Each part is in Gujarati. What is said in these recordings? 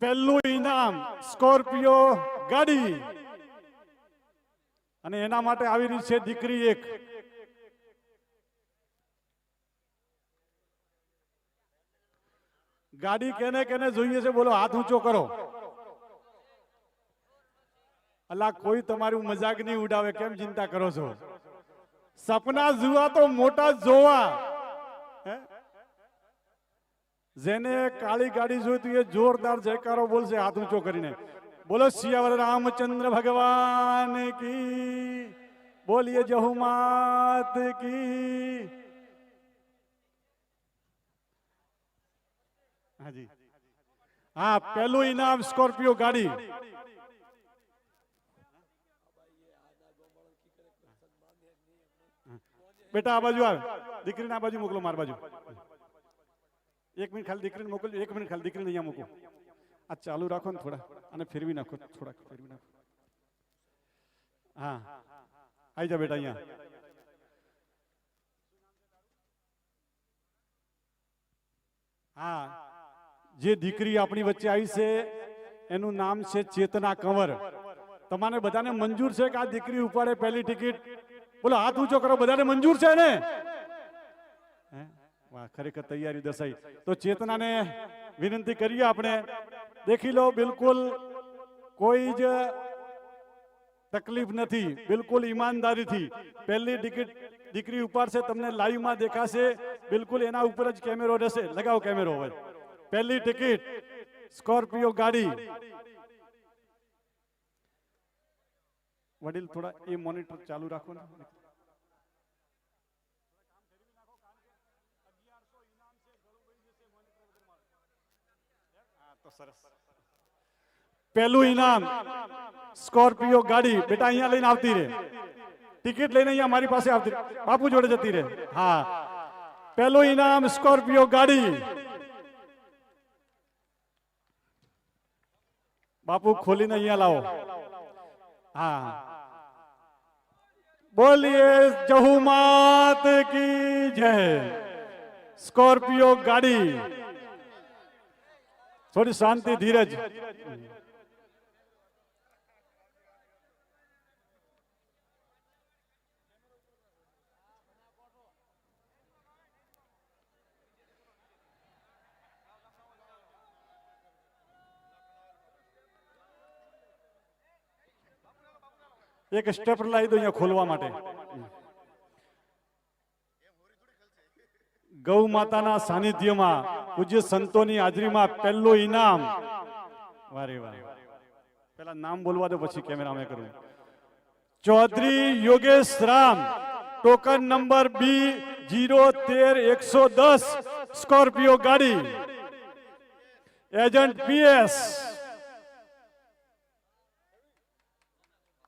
પહેલું ઇનામ સ્કોર્પિયો ગાડી. અને એના માટે આવી રહી છે દીકરી એક. ગાડી કેને કેને જોઈએ છે બોલો, હાથ ઊંચો કરો. અલા, કોઈ તમારું મજાક નહીં ઉડાવે, કેમ ચિંતા કરો છો? સપના જોવા તો મોટા જોવા? જેને કાળી ગાડી જોઈતી એ જોરદાર જયકારો બોલશે, હાથ ઊંચો કરીને. બોલો, શિયાવર રામચંદ્ર ભગવાન કી. બોલીએ જહુમાત કી. હાજી. હા પેલું ઇનામ સ્કોર્પિયો ગાડી. બેટા, આ બાજુ આવે. દીકરીને આ બાજુ મોકલો, માર બાજુ. એક મિનિટ ખાલી દીકરીને મોકલજો, એક મિનિટ ખાલી દીકરીને અહીંયા મૂકો. આ ચાલુ રાખો ને થોડા, અને ફેરવી નાખો, થોડાક ફેરવી નાખો. હા. આવી જા બેટા અહીંયા. હા. જે દીકરી આપણી વચ્ચે આવી છે, એનું નામ છે ચેતના કંવર. તમારે બધાને મંજૂર છે કે આ દીકરી ઉપાડે પહેલી ટિકિટ? બોલો, હાથ ઊંચો કરો, બધાને મંજૂર છે ને? હે? ખરેખર તૈયારી દર્શાઈ તો ચેતનાને વિનંતી કરીએ આપણે. દેખી લો, બિલકુલ કોઈ જ તકલીફ નથી, બિલકુલ ઈમાનદારીથી. પહેલી ટિકિટ દીકરી ઉપાડશે, તમને લાઈવમાં દેખાશે. બિલકુલ એના ઉપર જ કેમેરો રહેશે. લગાવો કેમેરો હવે. પહેલી ટિકિટ, સ્કોર્પિયો ગાડી. વડીલ, થોડા એ મોનિટર ચાલુ રાખો ને. પહેલું ઇનામ, સ્કોર્પિયો ગાડી, બેટા અહીંયા લઈને આવતી રહે. ટિકિટ લઈને અહીંયા મારી પાસે આવતી બાપુ જોડે જતી રહે. હા. પહેલું ઇનામ, સ્કોર્પિયો ગાડી. બાપુ ખોલીને અહીંયા લાવો. હા. બોલીએ જહુમાત કી જય. સ્કોર્પિયો ગાડી. થોડી શાંતિ ધીરજ. એક સ્ટેપ લાવી દો અહીંયા ખોલવા માટે. ગૌ માતાના સાનિધ્યમાં પૂજ્ય સંતોની હાજરીમાં પહેલું ઇનામ. વારે વારે પેલા નામ બોલવા દો, પછી કેમેરા અમે કરું. Chaudhary Yogesh Ram, token number B zero તેર એકસો દસ, સ્કોર્પિયો ગાડી. એજન્ટ પીએસ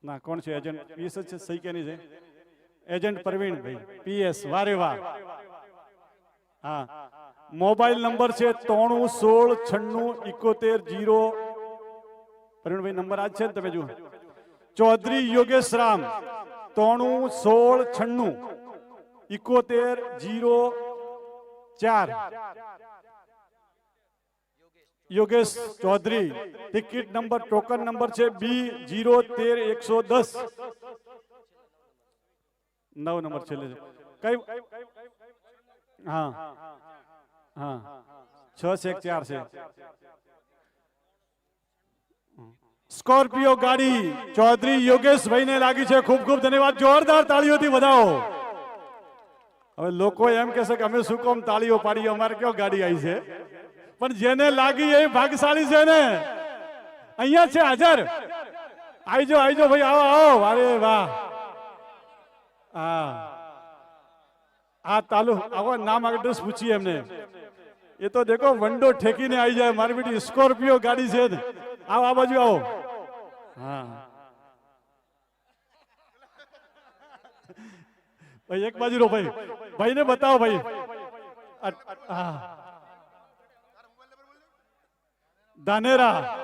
ના, કોણ છે એજન્ટ? પીએસ છે, સહી કેની છે? એજન્ટ પ્રવીણ ભાઈ પીએસ વારે, વાહ. હા. મોબાઈલ નંબર છે ત્રણું સોળ છન્નું ઇકોતેર જીરો. પ્રવીણભાઈ નંબર આજ છે ને તમે જુઓ. ચૌધરી યોગેશ રામ, ત્રણું સોળ છન્નું ઇકોતેર જીરો ચાર. Yogesh Chaudhary, ticket number, token number છે બી જીરો તેર એકસો દસ. નવ નંબર છેલ્લે કઈ હા. હા. છ છે ચાર છે સ્કોર્પિયો ગાડી ચૌધરી યોગેશભાઈ ને લાગી છે. ખૂબ ખૂબ ધન્યવાદ. જોરદાર તાળીઓથી વધાવો. હવે લોકો એમ કહેશે કે અમે શું કોમ તાળીઓ પાડી અમારે કયો ગાડી આવી છે? પણ જેને લાગી એ ભાગશાળી છે ને. અહીંયા છે હાજર. આવીજો આવીજો ભાઈ આવો આવો. અરે વાહ. હા. આ તાલુ આવો નામ એડ્રેસ પૂછીએ એમને. એ તો દેખો, વંડો ઠેકીને આવી જાય. મારી બેટી સ્કોર્પિયો ગાડી છે ને. આવો, આ બાજુ આવો. હા. ભાઈ, એક બાજુ રો ભાઈ. ભાઈને બતાવો ભાઈ. હા. ધાનેરા.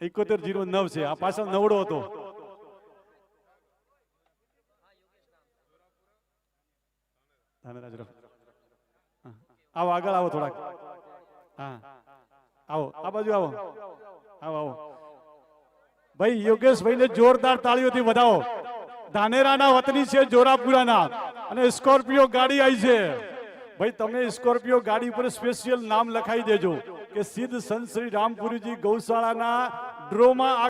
એકોતેર જીરો નવ છે. આ પાછળ નવડો હતો. ધાનેરા. આવો, આગળ આવો થોડાક. હા. આવો, આ બાજુ આવો. આવો આવો. ભાઈ, યોગેશભાઈને જોરદાર તાળીઓથી વધાવો. ધાનેરાના વતની છે જોરાપુરાના અને સ્કોર્પિયો ગાડી આવી છે. ભાઈ, તમે સ્કોર્પિયો ગાડી પર સ્પેશિયલ નામ લખાઈ દેજો કે સિદ્ધ સંત શ્રી રામપુરીજી ગૌશાળાના ડ્રોમાં